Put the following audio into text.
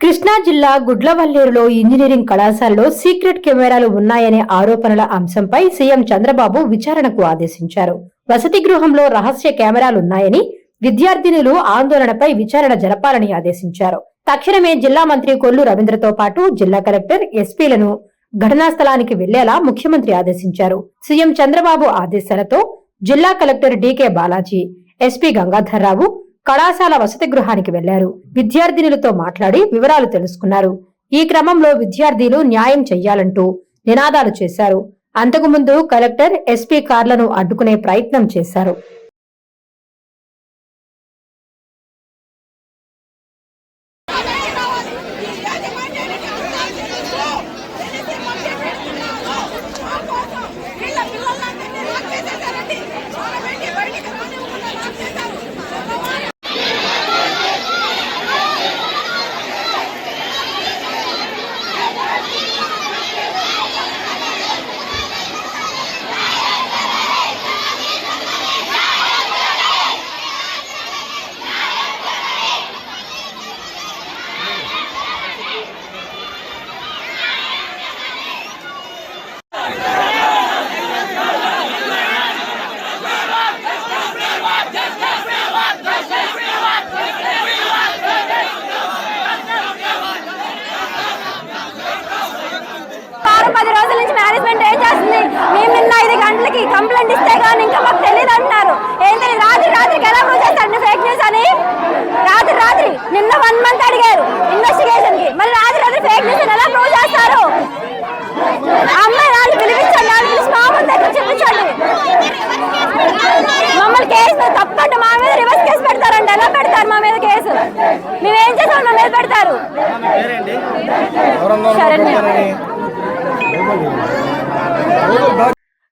కృష్ణా జిల్లా గుడ్లవల్లేరులో ఇంజనీరింగ్ కళాశాలలో సీక్రెట్ కెమెరాలు ఉన్నాయనే ఆరోపణల అంశంపై సీఎం చంద్రబాబు విచారణకు ఆదేశించారు. వసతి గృహంలో రహస్య కెమెరాలున్నాయని విద్యార్థినులు ఆందోళనపై విచారణ జరపాలని ఆదేశించారు. తక్షణమే జిల్లా మంత్రి కొల్లు రవీంద్రతో పాటు జిల్లా కలెక్టర్ ఎస్పీలను ఘటనా స్థలానికి వెళ్ళేలా ముఖ్యమంత్రి ఆదేశించారు. సీఎం చంద్రబాబు ఆదేశాలతో జిల్లా collector DK Balaji SP Gangadhar Rao కళాశాల వసతి గృహానికి వెళ్ళారు విద్యార్థినులతో మాట్లాడి వివరాలు తెలుసుకున్నారు. ఈ క్రమంలో విద్యార్థులు న్యాయం చెయ్యాలంటూ నినాదాలు చేశారు. అంతకుముందు కలెక్టర్ ఎస్పీ కార్లను అడ్డుకునే ప్రయత్నం చేశారు. నుంచి మేనేజ్మెంట్ ఏం చేస్తుంది? మేము నిన్న ఐదు గంటలకి కంప్లైంట్ ఇస్తే కానీ ఇంకా మాకు తెలియదు అంటున్నారు. ఏం తెలియదు రాత్రి రాత్రికి ఎలా ప్రూవ్ చేస్తారు ఫేక్ న్యూస్ అని? రాత్రి రాత్రి నిన్న వన్ మంత్ అడిగారు ఇన్వెస్టిగేషన్కి మరి రాత్రి రాత్రి ఫేక్ న్యూస్ ఎలా ప్రూవ్ చేస్తారు? అమ్మాయి వాళ్ళు పిలిపించండి వాళ్ళు పిలిచి మా ముందు దగ్గర చూపించండి? మమ్మల్ని కేసు తప్పంటే మా మీద రివర్స్ కేసు పెడతారండి. ఎలా పెడతారు మా మీద కేసు? మేమేం చేసాం మా మీద పెడతారు.